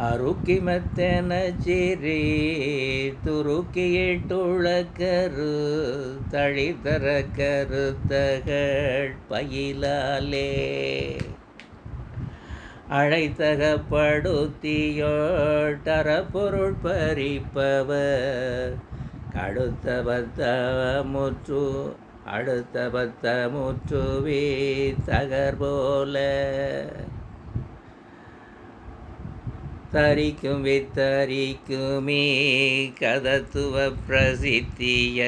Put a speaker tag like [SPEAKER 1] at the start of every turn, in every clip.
[SPEAKER 1] அருக்கிமத்தென சிறி துருக்கியிட்டுள்ள கரு கருத்தகள் பயிலாலே. அழைத்தகப்படுத்தியோட்டர பொருள் பறிப்பவர் கடுத்த பத்த முற்று அடுத்த பத்த முற்றுவே தகர்போல தரிக்கும் வித்தரிக்குமே கதத்துவ பிரசித்திய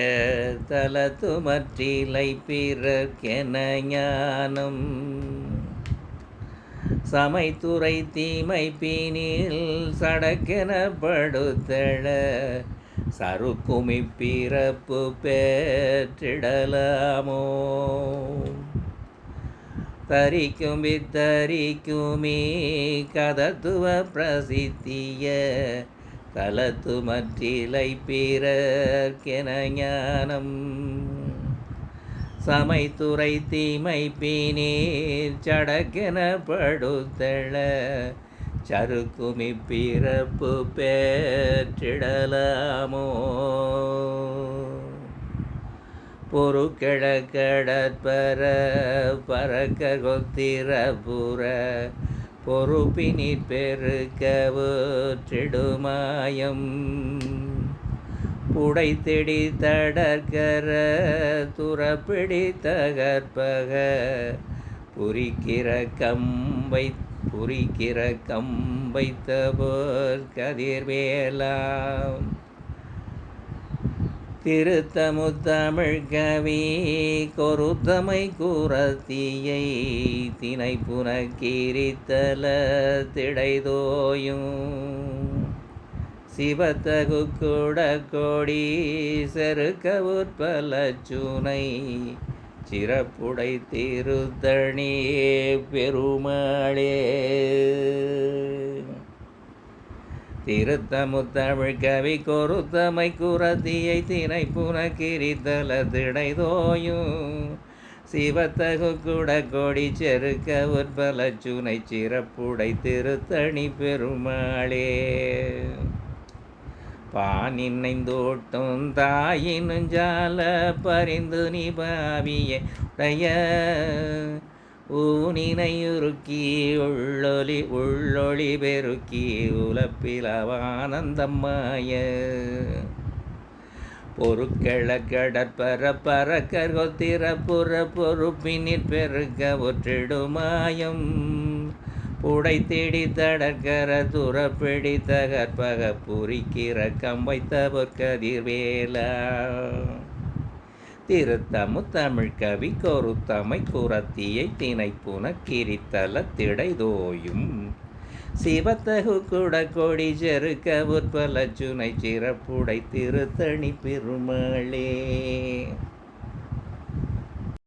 [SPEAKER 1] தலத்துமற்றிலை பிறக்கென ஞானம். சமைத்துறை தீமை பீனில் சடக்கெனப்படுத்தழ சருக்குமி பிறப்பு பெற்றிடலாமோ? தரிக்கும் வித்தரிக்குமே கதத்துவ பிரசித்திய கலத்து மற்றிலை பிறர்க்கென ஞானம். சமைத்துறை தீமை பீனீர் சடக்கென படுத்தள சருக்குமி பிறப்பு பேற்றிடலாமோ. பொறு கிழக்கடற்பர பறக்க கொத்திரபுற பொறுப்பினிற் பெருக்கவுற்றிடுமாயம். புடைத்தெடி தடற்கர துறப்பிடி தகற்பக புரிக்கிற கம்பை புரிக்கிற கம்பைத்த போர் கதிர்வேலாம் திருத்தமுத்தமிழ் கவி கொருத்தமை கூறத்தியை தினை புனக்கீரித்தல திடைதோயும். சிவத்தகு கூட கோடி செருக்க உற்பல சுனை சிறப்புடை திருத்தணி பெருமாளே. திருத்தமுத்தமிழ் கவி கொருத்தமை குரத்தியை தினை புனக்கிரித்தல திடைதோயும் சிவத்தகு கூட கொடி செருக்க உற்பல சுனை சிறப்புடை திருத்தணி பெருமாளே. பானினைந்தோட்டும் தாயினும் ஜால பரிந்து நிபாவிய உடைய. ஊனினையுருக்கி உள்ளொலி உள்ளொளி பெருக்கி உலப்பிலவானந்தம்மாய. பொருட்கள கடற்பர பறக்கர் புற பொறுப்பினிற் பெருக்க ஒற்றிடுமாயம். புடை தேடி தடற்கர துறப்பிடி தகற்பக புரிக்கிற கம்பைத்த பொற்கதிர்வேலா திருத்தமுத்தமிழ் கவி கொருத்தமை குரத்தியை தினை புனக்கிரித்தல திடைதோயும் சிவத்தகு கூட கொடி செருக்க உற்பல சுனை சிறப்புடை திருத்தணி பெருமாளே.